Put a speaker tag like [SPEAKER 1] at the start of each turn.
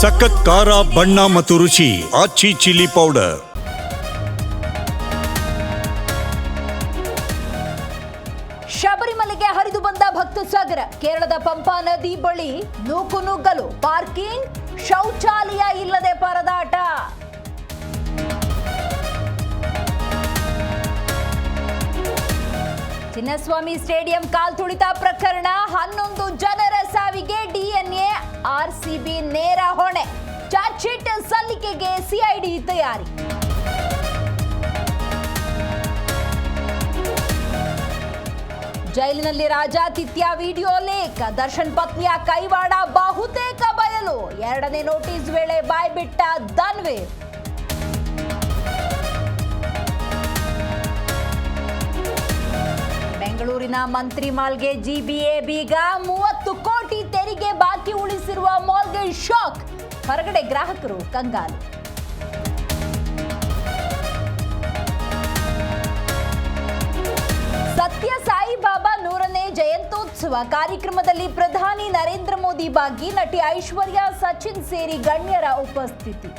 [SPEAKER 1] ಸಖತ್ ಖಾರ, ಬಣ್ಣ ಮತ್ತು ರುಚಿ, ಆಚಿ ಚಿಲ್ಲಿ ಪೌಡರ್.
[SPEAKER 2] ಶಬರಿಮಲೆಗೆ ಹರಿದು ಬಂದ ಭಕ್ತ ಸಾಗರ, ಕೇರಳದ ಪಂಪಾ ನದಿ ಬಳಿ ನೂಕು ನುಗ್ಗಲು ಪಾರ್ಕಿಂಗ್, ಶೌಚಾಲಯ ಇಲ್ಲದೆ ಪರದಾಟ. ಚಿನ್ನಸ್ವಾಮಿ ಸ್ಟೇಡಿಯಂ ಕಾಲ್ತುಳಿತ ಪ್ರಕರಣ ಹನ್ನೊಂದು. ಸಿಐಡಿ ತಯಾರಿ. ಜೈಲಿನಲ್ಲಿ ರಾಜಾತಿಥ್ಯ ವಿಡಿಯೋ ಲೇಖ, ದರ್ಶನ್ ಪತ್ನಿಯ ಕೈವಾಡ ಬಹುತೇಕ ಬಯಲು. ಎರಡನೇ ನೋಟಿಸ್ ವೇಳೆ ಬಾಯ್ಬಿಟ್ಟ ಧನ್ವೀರ್. ಬೆಂಗಳೂರಿನ ಮಂತ್ರಿ ಮಾಲ್ಗೆ ಜಿಬಿಎ ಬೀಗ ಮೂವತ್ತು ಕೋಟಿ ತೆರಿಗೆ ಬಾಕಿ ಉಳಿಸಿರುವ ಮಾಲ್ಗೆ ಶಾಕ್. ಹೊರಗಡೆ ಗ್ರಾಹಕರು ಕಂಗಾಲು. ಜಯಂತೋತ್ಸವ ಕಾರ್ಯಕ್ರಮದಲ್ಲಿ ಪ್ರಧಾನಿ ನರೇಂದ್ರ ಮೋದಿ ಭಾಗಿ ನಟಿ ಐಶ್ವರ್ಯ ಸಚಿನ್ ಸೇರಿ ಗಣ್ಯರ ಉಪಸ್ಥಿತಿ.